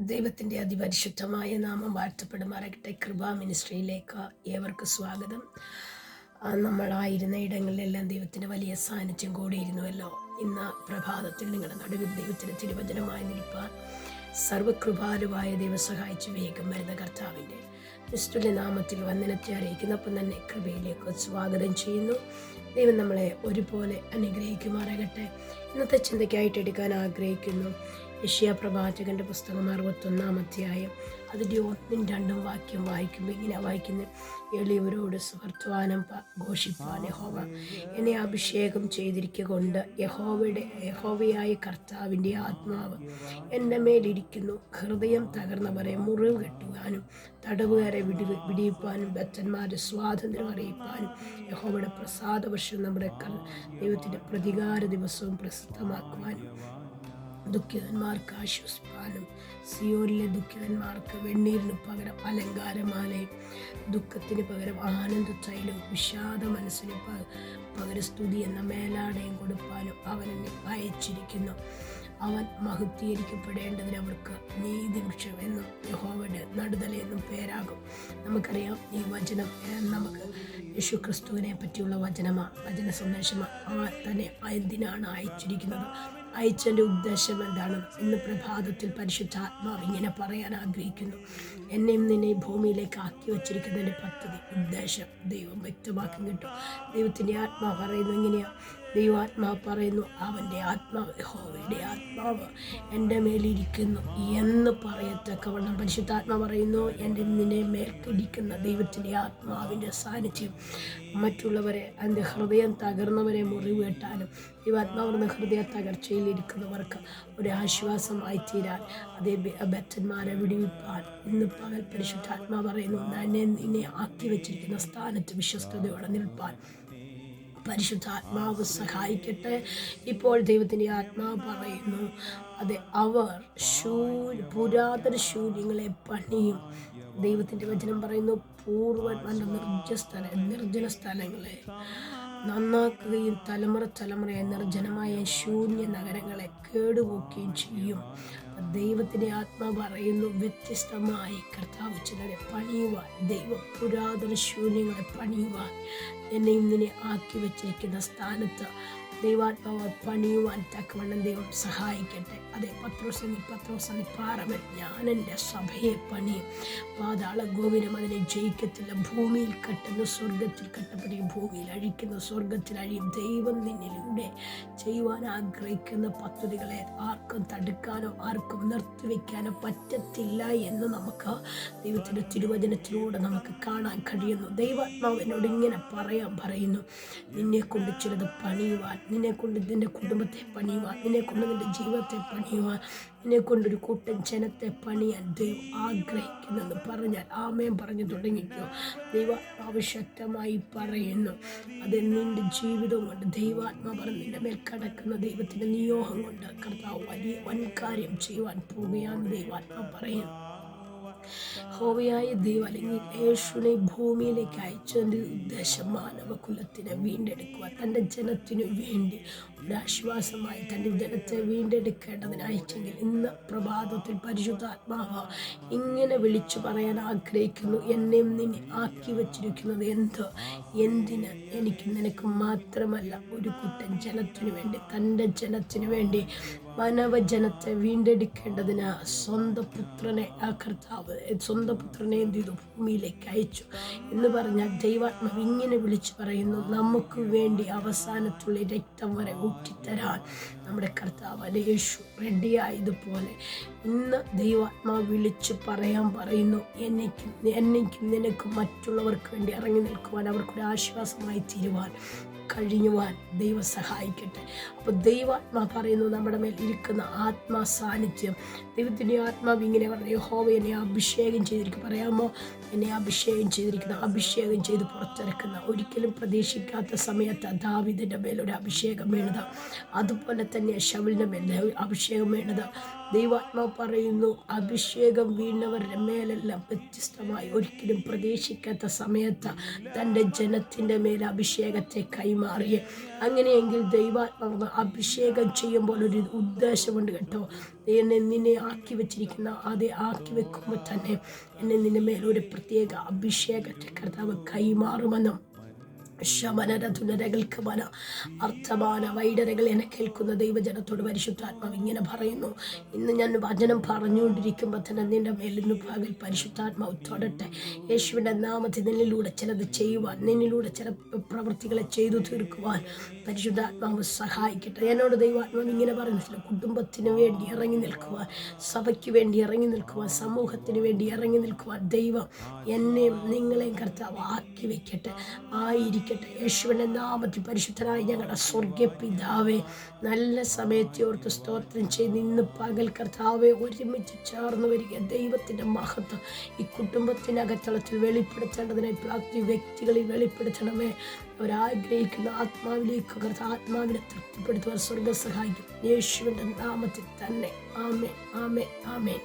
ദൈവത്തിന്റെ അതിപരിശുദ്ധമായ നാമം വാഴ്ത്തപ്പെടുമാറാകട്ടെ. കൃപ മിനിസ്ട്രിയിലേക്ക് ഏവർക്ക് സ്വാഗതം. നമ്മളായിരുന്ന ഇടങ്ങളിലെല്ലാം ദൈവത്തിന്റെ വലിയ സാന്നിധ്യം കൂടിയിരുന്നുവല്ലോ. ഇന്ന് പ്രഭാതത്തിൽ നിങ്ങളുടെ നടുവിൽ ദൈവത്തിന്റെ തിരുവചനമായി നിൽപ്പാൻ സർവകൃപാലുവായ ദൈവം സഹായിച്ചു വേഗം വരുന്ന കർത്താവിന്റെ ക്രിസ്തുവിന്റെ നാമത്തിൽ വന്ദനത്തെ അറിയിക്കുന്നപ്പം തന്നെ കൃപയിലേക്ക് സ്വാഗതം ചെയ്യുന്നു. ദൈവം നമ്മളെ ഒരുപോലെ അനുഗ്രഹിക്കുമാറാകട്ടെ. ഇന്നത്തെ ചിന്തയ്ക്കായിട്ട് എടുക്കാൻ ആഗ്രഹിക്കുന്നു. യഷ്യ പ്രവാചകന്റെ പുസ്തകം അറുപത്തൊന്നാം അധ്യായം. അതിന്റെ ഒന്നും രണ്ടും വാക്യം വായിക്കുമ്പോൾ ഇങ്ങനെ വായിക്കുന്നത് എളിയവരോട് സുഹൃത്വാനം ഘോഷിപ്പാൻ യഹോവ. എന്നെ അഭിഷേകം ചെയ്തിരിക്കൊണ്ട് യഹോവയുടെ യഹോവയായ കർത്താവിന്റെ ആത്മാവ് എന്റെ മേലിരിക്കുന്നു. ഹൃദയം തകർന്നവരെ മുറിവ് കെട്ടുവാനും തടവുകാരെ വിടി വിടിയിപ്പാനും ബദ്ധന്മാരെ സ്വാതന്ത്ര്യം അറിയിപ്പാനും യഹോവയുടെ പ്രസാദ വർഷം നമ്മുടെ ദൈവത്തിന്റെ പ്രതികാര ദിവസവും പ്രസിദ്ധമാക്കുവാനും ദുഃഖിതന്മാർക്ക് ആശ്വസിപ്പാനും സിയോനിലെ ദുഃഖിതന്മാർക്ക് വെണ്ണീരിന് പകരം അലങ്കാരമാലയും ദുഃഖത്തിന് പകരം ആനന്ദ തൈലവും വിഷാദ മനസ്സിന് പകരം സ്തുതി എന്ന മേലാടയും കൊടുപ്പാനും അവൻ എന്നെ അയച്ചിരിക്കുന്നു. അവൻ മഹത്വീകരിക്കപ്പെടേണ്ടതിന് അവർക്ക് നീതി വൃക്ഷം എന്നും യഹോവയുടെ നടുതല എന്നും പേരാകും. നമുക്കറിയാം ഈ വചനം നമുക്ക് യേശു ക്രിസ്തുവിനെ പറ്റിയുള്ള വചനമാണ് വചന സന്ദേശമാണ് ആ തന്നെ എന്തിനാണ് അയച്ചിരിക്കുന്നത്? അയച്ചതിന്റെ ഉദ്ദേശം എന്താണ് ഇന്ന് പ്രഭാതത്തിൽ പരിശുദ്ധാത്മാവ് ഇങ്ങനെ പറയാൻ ആഗ്രഹിക്കുന്നു. എന്നെയും നിന്നെ ഭൂമിയിലേക്ക് ആക്കി വച്ചിരിക്കുന്നതിന്റെ പദ്ധതി ഉദ്ദേശം ദൈവം വ്യക്തമാക്കി കിട്ടും. ദൈവത്തിന്റെ ആത്മാവ് പറയുന്നു ഇങ്ങനെയാ ദൈവാത്മാവ് പറയുന്നു അവന്റെ ആത്മാവ് യഹോവയുടെ ആത്മാവ് എന്റെ മേലിരിക്കുന്നു എന്ന് പറയത്തക്കവണ്ണം പരിശുദ്ധാത്മ പറയുന്നു എന്റെ നിന്നെ മേൽക്കിരിക്കുന്ന ദൈവത്തിന്റെ ആത്മാവിന്റെ സാന്നിധ്യം മറ്റുള്ളവരെ അതിന്റെ ഹൃദയം തകർന്നവരെ മുറിവേട്ടാനും ദൈവാത്മാവിന്റെ ഹൃദയ തകർച്ചയിലിരിക്കുന്നവർക്ക് ഒരു ആശ്വാസമായി തീരാൻ അതേ ബെ- ബദ്ധന്മാരെ വിടുവിപ്പാൻ ഇന്ന് പകൽ പരിശുദ്ധാത്മാ പറയുന്നു എന്നെ നിന്നെ ആക്കി വെച്ചിരിക്കുന്ന സ്ഥാനത്ത് വിശ്വസ്തയോടെ നിൽപ്പാൻ പരിശുദ്ധാത്മാവ് സഹായിക്കട്ടെ. ഇപ്പോൾ ദൈവത്തിന്റെ ആത്മാവ് പറയുന്നു അതെ അവർ ശൂര് പുരാതന ശൂന്യങ്ങളെ പണിയും. ദൈവത്തിന്റെ വചനം പറയുന്നു പൂർവ നിർജ സ്ഥല നിർജന സ്ഥലങ്ങളെ നന്നാക്കുകയും തലമുറ തലമുറയെ നിർജനമായ ശൂന്യ നഗരങ്ങളെ കേടുപോക്കുകയും ചെയ്യും. ദൈവത്തിന്റെ ആത്മാ പറയുന്നു വ്യത്യസ്തമായി. കർത്താവ് ചിലരെ പണിയുവാൻ ദൈവം പുരാതന ശൂന്യങ്ങളെ പണിയുവാൻ എന്നെ ഇന്നിനെ ആക്കി വച്ചിരിക്കുന്ന സ്ഥാനത്ത് ദൈവാത്മാവ് പണിയുവാൻ തക്കവണ്ണം ദൈവം സഹായിക്കട്ടെ. അതെ പത്രോസനി പത്രോസനി പാറവൻ ഞാൻ എന്റെ സഭയെ പണിയും. പാതാള ഗോവിനം അതിനെ ജയിക്കത്തില്ല. ഭൂമിയിൽ കെട്ടുന്ന സ്വർഗത്തിൽ കെട്ടപ്പെടുകയും ഭൂമിയിൽ അഴിക്കുന്ന സ്വർഗത്തിൽ അഴിയും. ദൈവം നിന്നിലൂടെ ചെയ്യുവാൻ ആഗ്രഹിക്കുന്ന പദ്ധതികളെ ആർക്കും തടുക്കാനോ ആർക്കും നിർത്തിവെക്കാനോ പറ്റത്തില്ല എന്ന് നമുക്ക് ദൈവത്തിന്റെ തിരുവചനത്തിലൂടെ നമുക്ക് കാണാൻ കഴിയുന്നു. ദൈവാത്മാവ് എന്നോട് ഇങ്ങനെ പറയാൻ പറയുന്നു. നിന്നെ കൊണ്ട് ചിലത് പണിയുവാൻ നിന്നെ കൊണ്ട് നിന്റെ കുടുംബത്തെ പണിയുവാൻ നിന്നെ കൊണ്ട് നിന്റെ ജീവിതത്തെ പണിയുവാൻ നിന്നെ കൊണ്ടൊരു കൂട്ടം ജനത്തെ പണിയാൻ ദൈവം ആഗ്രഹിക്കുന്നെന്ന് പറഞ്ഞാൽ ആമയം പറഞ്ഞു തുടങ്ങിക്കോ. ദൈവാത്മാവ് ശക്തമായി പറയുന്നു അത് നിന്റെ ജീവിതം കൊണ്ട് ദൈവാത്മാ പറഞ്ഞ് നിന്റെ മേൽ കടക്കുന്ന ദൈവത്തിന്റെ നിയോഗം കൊണ്ട് കർത്താവ് വലിയ വൻകാര്യം ചെയ്യുവാൻ പോവുകയാണ് ദൈവാത്മാ പറയുന്നു. ഹോവയായ ദൈവം അല്ലെങ്കിൽ യേശുവിനെ ഭൂമിയിലേക്ക് അയച്ചതിന്റെ ഉദ്ദേശം മാനവകുലത്തിനെ വീണ്ടെടുക്കുക തന്റെ ജനത്തിനു വേണ്ടി ഒരാശ്വാസമായി തന്റെ ജനത്തെ വീണ്ടെടുക്കേണ്ടതിന് അയച്ചെങ്കിൽ ഇന്ന് പ്രഭാതത്തിൽ പരിശുദ്ധാത്മാവ ഇങ്ങനെ വിളിച്ചു പറയാൻ ആഗ്രഹിക്കുന്നു എന്നെയും നിന്നെ ആക്കി വച്ചിരിക്കുന്നത് എന്തോ? എന്തിന്? എനിക്ക് നിനക്ക് മാത്രമല്ല ഒരു കുറ്റം. ജനത്തിനു വേണ്ടി തന്റെ ജനത്തിനു വേണ്ടി മാനവജനത്തെ വീണ്ടെടുക്കേണ്ടതിന് സ്വന്തം പുത്രനെ ആ കർത്താവ് സ്വന്തം പുത്രനെ എന്ത് ചെയ്തു? ഭൂമിയിലേക്ക് അയച്ചു. എന്ന് പറഞ്ഞാൽ ദൈവാത്മാവ് ഇങ്ങനെ വിളിച്ചു പറയുന്നു നമുക്ക് വേണ്ടി അവസാനത്തുള്ള രക്തം വരെ ഊറ്റിത്തരാൻ നമ്മുടെ കർത്താവ് അല്ലെ യേശു റെഡിയായതുപോലെ ഇന്ന് ദൈവാത്മാവ് വിളിച്ച് പറയാൻ പറയുന്നു എന്നേക്കും എന്നേക്കും നിനക്കും മറ്റുള്ളവർക്ക് വേണ്ടി ഇറങ്ങി നിൽക്കുവാൻ അവർക്കൊരു ആശ്വാസമായി തീരുവാൻ കഴിഞ്ഞുവാൻ ദൈവം സഹായിക്കട്ടെ. അപ്പോൾ ദൈവാത്മാ പറയുന്നു നമ്മുടെ മേൽ ഇരിക്കുന്ന ആത്മാ സാന്നിധ്യം ദൈവത്തിന്റെ ആത്മാവ് ഇങ്ങനെ പറഞ്ഞു യഹോവ എന്നെ അഭിഷേകം ചെയ്തിരിക്കും പറയാമോ? എന്നെ അഭിഷേകം ചെയ്തിരിക്കുന്ന. അഭിഷേകം ചെയ്ത് പുറത്തിറക്കുന്ന ഒരിക്കലും പ്രതീക്ഷിക്കാത്ത സമയത്ത് ദാവിദിന്റെ മേലൊരു അഭിഷേകം വീണത്. അതുപോലെ തന്നെ ഷവലിന്റെ മേലെ അഭിഷേകം വീണത്. ദൈവാത്മാവ് പറയുന്നു അഭിഷേകം വീണവരുടെ മേലെല്ലാം വ്യത്യസ്തമായി ഒരിക്കലും പ്രതീക്ഷിക്കാത്ത സമയത്ത് തന്റെ ജനത്തിന്റെ മേൽ അഭിഷേകത്തെ കൈമാറിയ. അങ്ങനെയെങ്കിൽ ദൈവാത്മാവ് അഭിഷേകം ചെയ്യുമ്പോൾ ഒരു ഉദ്ദേശമുണ്ട് കേട്ടോ. എന്നെ നിന്നെ ആക്കി വെച്ചിരിക്കുന്ന അതേ ആക്കി വെക്കുമ്പോൾ തന്നെ എന്നെ നിന്നെ മേൽ ഒരു പ്രത്യേക അഭിഷേകത്തെ കർത്താവ് കൈമാറുമെന്നും ശമനരതുനരകൾക്ക് മന. അർത്ഥമാന വൈഡരകൾ എന്നെ കേൾക്കുന്ന ദൈവജനത്തോട് പരിശുദ്ധാത്മാവ് ഇങ്ങനെ പറയുന്നു. ഇന്ന് ഞാൻ വചനം പറഞ്ഞുകൊണ്ടിരിക്കുമ്പോൾ തന്നെ നിന്റെ മേലിന് ഭാഗം പരിശുദ്ധാത്മാവ് തൊടട്ടെ. യേശുവിന്റെ നാമത്തിൽ നിന്നിലൂടെ ചിലത് ചെയ്യുവാൻ നിന്നിലൂടെ ചില പ്രവൃത്തികളെ ചെയ്തു തീർക്കുവാൻ പരിശുദ്ധാത്മാവ് സഹായിക്കട്ടെ. എന്നോട് ദൈവാത്മാവ് ഇങ്ങനെ പറയുന്നു. ചില കുടുംബത്തിന് വേണ്ടി ഇറങ്ങി നിൽക്കുവാൻ സഭയ്ക്ക് വേണ്ടി ഇറങ്ങി നിൽക്കുവാൻ സമൂഹത്തിന് വേണ്ടി ഇറങ്ങി നിൽക്കുവാൻ ദൈവം എന്നെയും നിങ്ങളെയും കർത്താവ് ആക്കി വെക്കട്ടെ. ആയിരിക്കട്ടെ. യേശുവിന്റെ നാമത്തിൽ പരിശുദ്ധനായി ഞങ്ങളുടെ സ്വർഗ പിതാവേ നല്ല സമയത്തെ ഓർത്ത് സ്തോത്രം ചെയ്ത് ഇന്ന് പകൽ കർത്താവെ ഒരുമിച്ച് ചേർന്ന് വരിക. ദൈവത്തിന്റെ മഹത്വം ഈ കുടുംബത്തിനകത്തളത്തിൽ വെളിപ്പെടുത്തേണ്ടതിനെ പ്രാപ്തി വ്യക്തികളിൽ വെളിപ്പെടുത്തണമേ. അവരാഗ്രഹിക്കുന്ന ആത്മാവിലേക്ക് കർത്ത ആത്മാവിനെ തൃപ്തിപ്പെടുത്തുവാൻ സ്വർഗം സഹായിക്കും. യേശുവിന്റെ നാമത്തിൽ തന്നെ. ആമേ ആമേ ആമേ